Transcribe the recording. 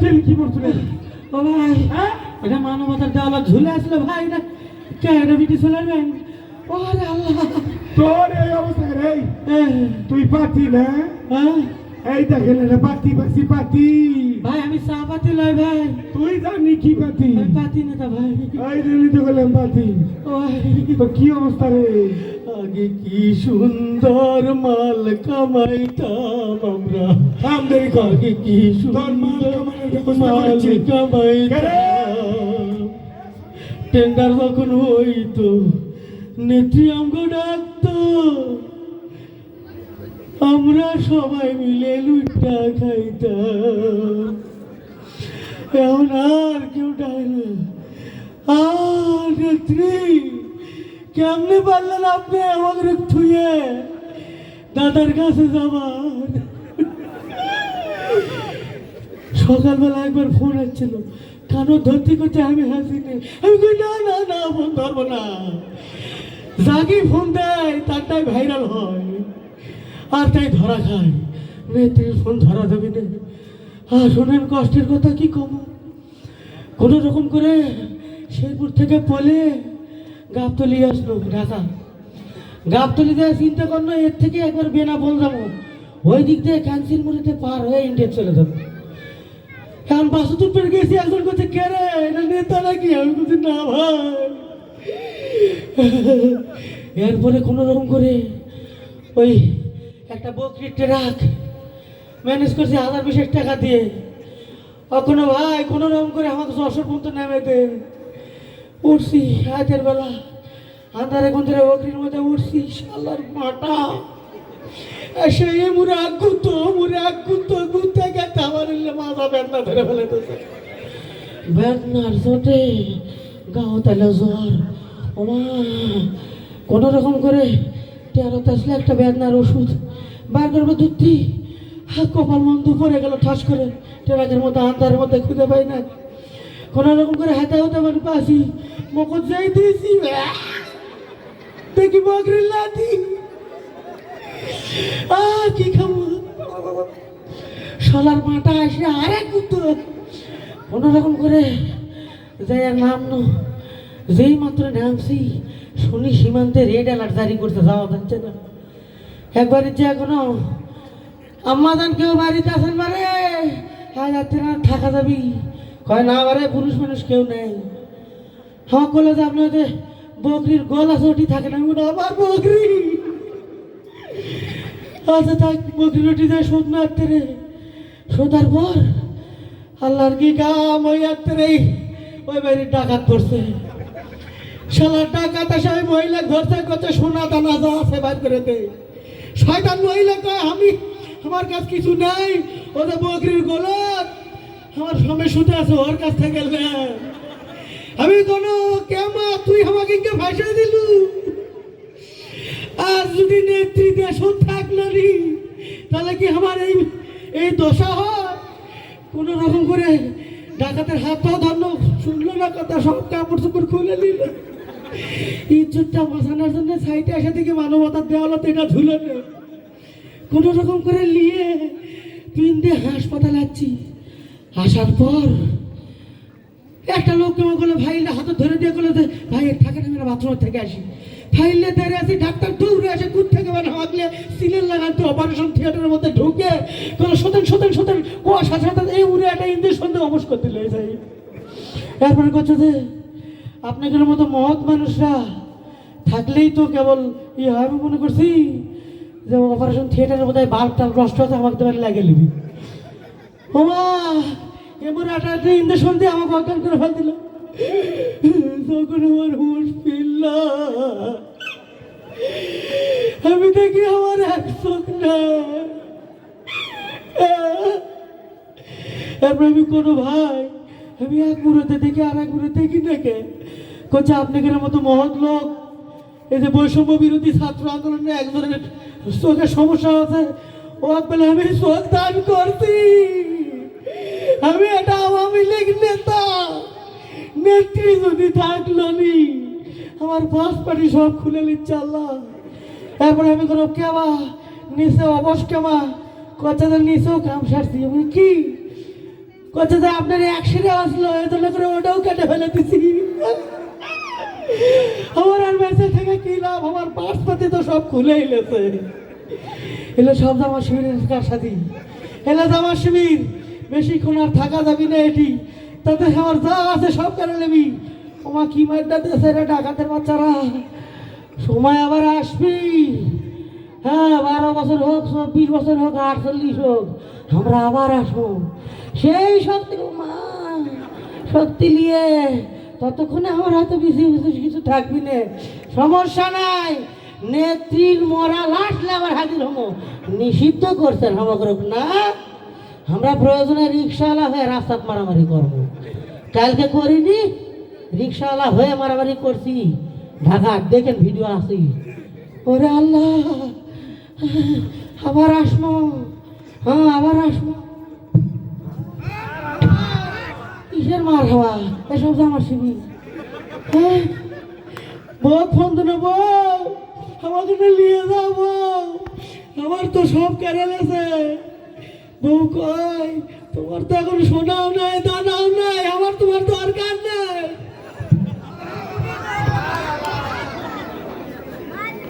তেল কি করছিলে ও ভাই হ্যাঁ? এটা মানবতার দেওয়ালা ঝুলে আসলো ভাই এটা কেন বিটি চলাবেন ওরে আল্লাহ। তোর এই অবস্থা রে এই, তুই পাতি না? হ্যাঁ? এই দেখেন এটা পাতি পাতি পাতি। ভাই আমি চা পাতি লয় ভাই। তুই জানি কি পাতি। পাতি না তা ভাই। এই জন্যই তো বললাম পাতি। ও তো কি অবস্থা রে? আগে কি সুন্দর মাল কামাইতাম আমরা। থাম দেরি কর। আগে কি সুন্দর মাল। কামাইতাম। টেন্ডার যখন হইতো নেত্রী আমগো ডাকতো। আমরা সবাই মিলে লুটটা খাইতাম। এখন আর কেউ ডাকে না। আর নেত্রী কেমনে পারলেন আপনি আমাকে থুয়ে দাদার কাছে যাবার। সকালবেলা একবার ফোন আসছিল। কানো, ধরতে করতে আমি হাসি নেই। আমি কই, না না না, ফোন ধরবো না। যাকে ফোন দেয় তারটাই ভাইরাল হয়। আর তাই ধরা খায়। নেত্রীর ফোন ধরা দেবে না। আর শোনেন, কষ্টের কথা কি কম কোনো রকম করে শেরপুর থেকে পলে গাবতলি আসলো ঢাকা গাবতলি দিয়ে চিন্তা করল এর থেকে একবার বেনা বল যাব। ওই দিক দিয়ে ক্যান্সিল মরিতে পার হয়ে ইন্ডিয়া চলে যাব। এখন বাসুতুর পেরে গেছি, একজন করছে কে রে? এটা নেতা নাকি? আমি বলছি, না ভাই। এরপরে কোনো রকম করে ওই একটা বকরি ট্রাক ম্যানেজ করছে হাজার বিশেষ টাকা দিয়ে। কোনো ভাই, কোনো রকম করে আমাকে যশোর পর্যন্ত নেমে দে। উঠছি রাতের বেলা আন্ধারে কোনদের বকরির মধ্যে উঠছি শালার মাটা। সেই মুরে আগুত মুরে আগুত গুতে গেছে আমার মাথা বেদনা ধরে ফেলে দিয়েছে। বেদনার চোটে গাও তাহলে জ্বর। ওমা, কোনো রকম করে তেরোতে আসলে একটা বেদনার ওষুধ বার করব দুধটি হা কপাল মন্দ পড়ে গেল ঠাস করে। ট্রাকের মধ্যে আন্ধারের মধ্যে খুঁজে পাই না কোনো রকম করে হাতে হতে পারি পাশি দিয়েছি দেখি বকরির লাঠি আহ কি খাব? শালার মাটা আসে আরেক কুতো কোনো রকম করে যাই আর নামলো যেই মাত্র নামছি শুনি সীমান্তে রেড অ্যালার্ট জারি করতে যাওয়া যাচ্ছে না। একবারে যে এখনও আম্মাদান কেউ বাড়িতে আসেন বারে? হ্যাঁ যাচ্ছে না থাকা যাবি কয় না বারে পুরুষ মানুষ কেউ নেই। হ্যাঁ বলে যে আপনার যে বকরির গোল ওটি থাকে না, আমি আমার বকরি? আচ্ছা থাক, বকরি রুটি যায় শোধ না রে। শোধার পর আল্লাহর কি কাম ওই রে? ওই বাড়ির ডাকাত পড়ছে শালার ডাকাত আসে, ওই মহিলা ধরছে কত সোনা দানা যা আছে বার করে দে। শয়তান মহিলা কয়, আমি, আমার কাছে কিছু নাই, ওদের বকরির গোলত আমার স্বামী শুতে আছে, ওর কাছ থেকে। আমি কোনো কেমা তুই আমাকে কে ভাসা দিলু? আর যদি নেত্রী দেশ থাকল নি তাহলে কি আমার এই এই দশা হয়? কোন রকম করে ডাকাতের হাতটাও ধরলো, শুনলো না কথা, সব কাপড় চোপড় খুলে নিল ইজ্জতটা বাঁচানোর জন্য সাইডে এসে থেকে মানবতার দেওয়ালতে এটা ঝুলে নে। কোনো রকম করে নিয়ে পিন দিয়ে হাসপাতালে যাচ্ছি আসার পর একটা লোক কেমন করল ফাইলে হাতে ধরে দিয়ে করল ভাই থাকে না আমরা বাথরুম থেকে আসি। ফাইলে ধরে আসি ডাক্তার দৌড়ে আসে কুদ থেকে মানে হাঁকলে সিলেন লাগাতে অপারেশন থিয়েটারের মধ্যে ঢুকে কোনো সতেন সতেন সতেন ও সাথে সাথে এই উড়ে একটা ইঞ্জেকশন দিয়ে অবশ করতে লেগে যায় এরপরে করছে যে, আপনাদের মতো মহৎ মানুষরা থাকলেই তো কেবল ই হয়, আমি মনে করছি যে অপারেশন থিয়েটারের মধ্যে বাল্ব টাল নষ্ট হচ্ছে আমাকে তো লাগে নিবি ওমা! এমন আটাতে ইঞ্জেকশন দিয়ে আমাকে অজ্ঞান করে ফেল দিল। তখন আমার হুঁশ ফিরল। আমি দেখি আমার এক চোখ নাই এরপর আমি কোনো ভাই, আমি এক মুহূর্তে দেখি আর এক মুহূর্তে দেখি দেখে করছে আপনাদের মতো মহৎ লোক। এই যে বৈষম্য বিরোধী ছাত্র আন্দোলনে একজনের চোখের সমস্যা আছে। ও বলে আমি চোখ দান করছি। আমি একটা আওয়ামী লীগ নেতা। নেত্রী যদি থাকল নি, আমার পাটি সব খুলে নিচ্ছে আল্লাহ। এরপরে আমি কোনো কেবা, নিচে অবশ কেবা কথা নিচেও কাম সারছি। আমি কি? যে আপনার অ্যাক্সিডেন্ট আসলো এজন্য করে ওটাও কেটে ফেলে দিছি। আমার আর বেঁচে থেকে কি লাভ? আমার পাশপাতি তো সব খুলে এলেছে এলে সব জামা শিবিরের সাথে? এলে জামা শিবির। বেশিক্ষণ আর থাকা যাবি না এটি। তাতে আমার যা আছে সব কেন নেবি। আমার কি মারটা দেশে রে ডাকাতের বাচ্চারা? সময় আবার আসবি। হ্যাঁ বারো বছর হোক চব্বিশ বছর হোক, আটচল্লিশ হোক, আমরা আবার আসব। সেই শক্তি মা, শক্তি নিয়ে ততক্ষণে আমার হাতে বেশি বেশি কিছু থাকবি না। সমস্যা নাই। নেত্রীর মরা লাশলে আবার হাজির হব। নিষিদ্ধ করছেন আমাকে না? আমরা প্রয়োজনে রিক্সাওয়ালা হয়ে রাস্তাত মারামারি করব। কালকে করিনি, রিক্সাওয়ালা হয়ে মারামারি করছি। ঢাকা, দেখেন ভিডিও আসি ওরে আল্লাহ, আবার আসব। হ্যাঁ আবার আসব। কিসের মার হওয়া? এসব জামা শিবি হ্যাঁ বউ ফোন দিল, বউ, আমাকে তো নিয়ে যাও, বউ। আমার তো সব কেড়ে গেছে বউ তোমার তো এখন সোনাও নাই দানাও নাই আমার তোমার দরকার নাই।